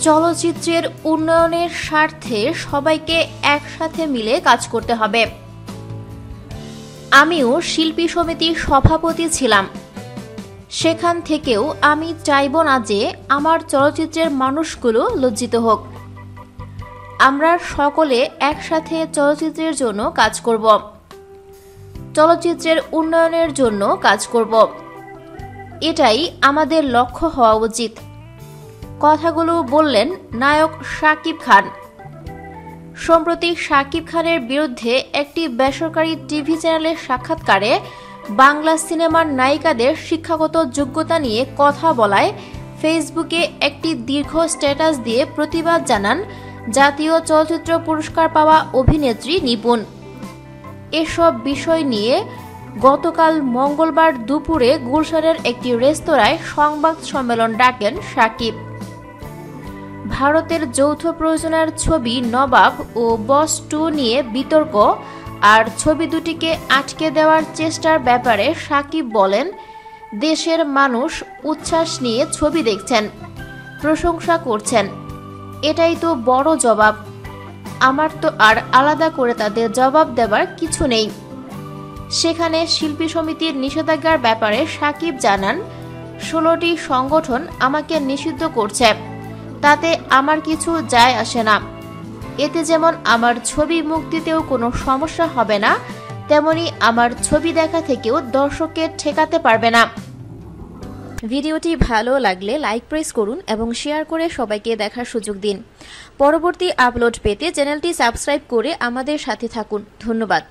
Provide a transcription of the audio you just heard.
চলচ্চিত্রের উন্নয়নের স্বার্থে সবাইকে একসাথে মিলে কাজ করতে হবে। আমিও শিল্পী সমিতির সভাপতি ছিলাম। সেখান থেকেও আমি চাইব না যে আমার চলচ্চিত্রের মানুষগুলো লজ্জিত হোক। আমরা সকলে একসাথে চলচ্চিত্রের জন্য কাজ করব। চলচ্চিত্রের উন্নয়নের জন্য কাজ করব। এটাই আমাদের লক্ষ্য হওয়া উচিত। কথাগুলো বললেন নায়ক শাকিব খান। সম্প্রতি শাকিব খানের বিরুদ্ধে একটি বেসরকারি টিভি চ্যানেলের সাক্ষাৎকারে বাংলা সিনেমার নায়িকাদের শিক্ষাগত যোগ্যতা নিয়ে কথা বলায় ফেসবুকে একটি দীর্ঘ স্ট্যাটাস দিয়ে প্রতিবাদ জানান জাতীয় চলচ্চিত্র পুরস্কার পাওয়া অভিনেত্রী নিপুণ। এসব বিষয় নিয়ে গতকাল মঙ্গলবার দুপুরে গুলশানের একটি রেস্তোরাঁয় সংবাদ সম্মেলন ডাকেন সাকিব ভারতের যৌথ প্রযোজনার ছবি নবাব ও বস টু নিয়ে বিতর্ক, আর ছবি দুটিকে আটকে দেওয়ার চেষ্টার ব্যাপারে সাকিব বলেন, দেশের মানুষ উচ্ছ্বাস নিয়ে ছবি দেখছেন, প্রশংসা করছেন। এটাই তো বড় জবাব। আমার তো আর আলাদা করে তাদের জবাব দেবার কিছু নেই। সেখানে শিল্পী সমিতির নিষেধাজ্ঞার ব্যাপারে সাকিব জানান, ষোলোটি সংগঠন আমাকে নিষিদ্ধ করছে। তাতে আমার কিছু যায় আসে না। এতে যেমন আমার ছবি মুক্তিতেও কোনো সমস্যা হবে না, তেমনি আমার ছবি দেখা থেকেও দর্শককে ঠেকাতে পারবে না। ভিডিওটি ভালো লাগলে লাইক প্রেস করুন এবং শেয়ার করে সবাইকে দেখার সুযোগ দিন। পরবর্তী আপলোড পেতে চ্যানেলটি সাবস্ক্রাইব করে আমাদের সাথে থাকুন। ধন্যবাদ।